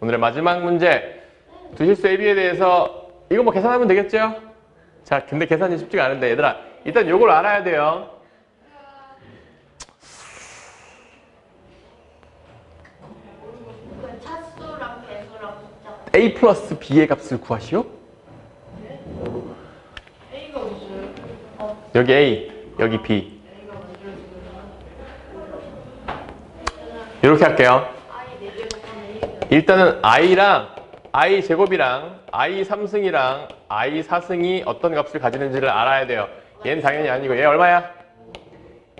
오늘의 마지막 문제. 두 실수 AB에 대해서 이거 뭐 계산하면 되겠죠? 자, 근데 계산이 쉽지가 않은데 얘들아 일단 요걸 알아야 돼요. A 플러스 B의 값을 구하시오. 여기 A, 여기 B. 이렇게 할게요. I 네개 곱하면 1이야 일단은 i랑 i 제곱이랑 i 3승이랑 i 4승이 어떤 값을 가지는지를 알아야 돼요. 얘는 당연히 아니고 얘 얼마야?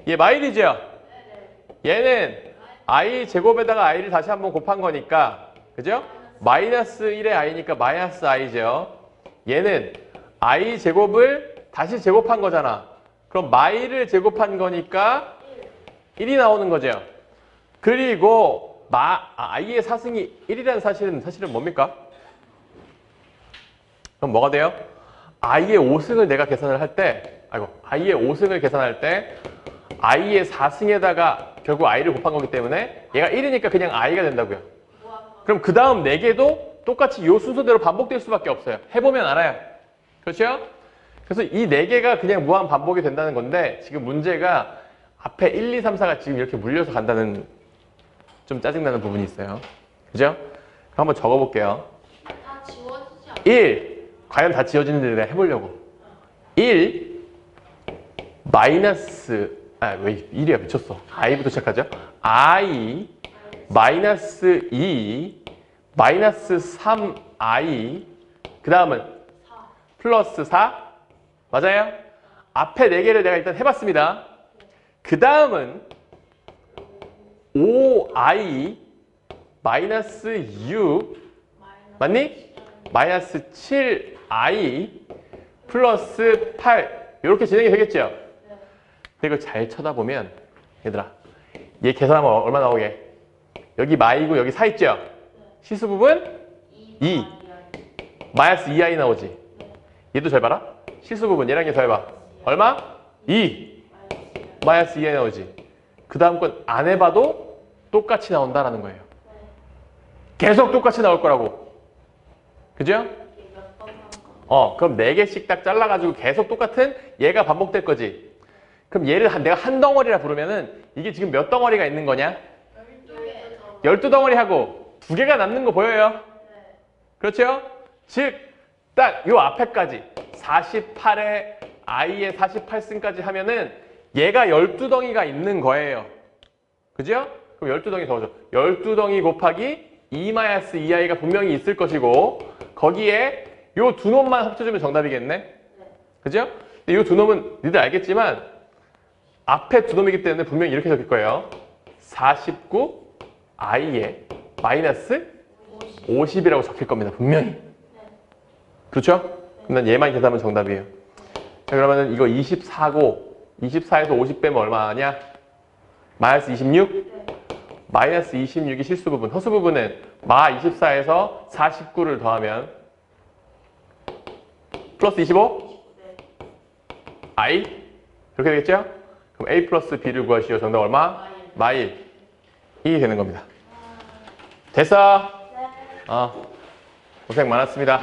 얘 마일이죠? 얘는 i 제곱에다가 i를 다시 한번 곱한 거니까 그죠? 마이너스 1의 i니까 마이너스 i죠. 얘는 i 제곱을 다시 제곱한 거잖아. 그럼 마이를 제곱한 거니까 1이 나오는 거죠. 그리고 마 아, i의 사승이 1이라는 사실은 사실은 뭡니까? 그럼 뭐가 돼요? i의 5승을 내가 계산을 할 때, 아이고, i의 5승을 계산할 때 i의 4승에다가 결국 i를 곱한 거기 때문에 얘가 1이니까 그냥 i가 된다고요. 그럼 그 다음 4개도 똑같이 이 순서대로 반복될 수밖에 없어요. 해보면 알아요. 그렇죠? 그래서 이 4개가 그냥 무한 반복이 된다는 건데 지금 문제가 앞에 1, 2, 3, 4가 지금 이렇게 물려서 간다는 좀 짜증나는 부분이 있어요. 그죠? 한번 적어볼게요. 다 지워지지 않아 1. 과연 다 지워지는지 내가 해보려고. 1. 마이너스, 아, 왜 1이야? 미쳤어. i부터 시작하죠. i 마이너스 2 마이너스 3i 그 다음은 4 플러스 4 맞아요? 앞에 4개를 내가 일단 해봤습니다. 그 다음은 5i 마이너스 6 맞니? 마이너스 7i 플러스 8 이렇게 진행이 되겠죠? 근데 이거 잘 쳐다보면 얘들아 얘 계산하면 얼마 나오게? 여기 마이고 여기 4 있죠? 시수 부분 2 마이너스 2i 나오지? 얘도 잘 봐라 실수 부분 얘랑 얘 더 해봐 얼마? 2 마이너스 2i 나오지? 그 다음 건 안 해봐도 똑같이 나온다라는 거예요 계속 똑같이 나올 거라고 그죠? 어, 그럼 네 개씩 딱 잘라가지고 계속 똑같은 얘가 반복될 거지. 그럼 얘를 한, 내가 한 덩어리라 부르면은 이게 지금 몇 덩어리가 있는 거냐? 12개 12덩어리 하고 두 개가 남는 거 보여요? 그렇죠? 즉, 딱 요 앞에까지 48에 i의 48승까지 하면은 얘가 12덩이가 있는 거예요. 그죠? 그럼 12덩이 더하죠. 12덩이 곱하기 2-2i가 분명히 있을 것이고 거기에 요 두 놈만 합쳐주면 정답이겠네? 그죠? 근데 요두 놈은 니들 알겠지만 앞에 두 놈이기 때문에 분명히 이렇게 적을 거예요. 49i에 마이너스 50 이라고 적힐 겁니다. 분명히. 그렇죠? 그럼 난 얘만 계산하면 정답이에요. 자, 그러면은 이거 24고 24에서 50 빼면 얼마냐? 마이너스 26? 마이너스 26이 실수 부분. 허수 부분은 마 24에서 49를 더하면 플러스 25? i? 이렇게 되겠죠? 그럼 a 플러스 b를 구하시오. 정답 얼마? 마일. 이게 되는 겁니다. 됐어? 어. 고생 많았습니다.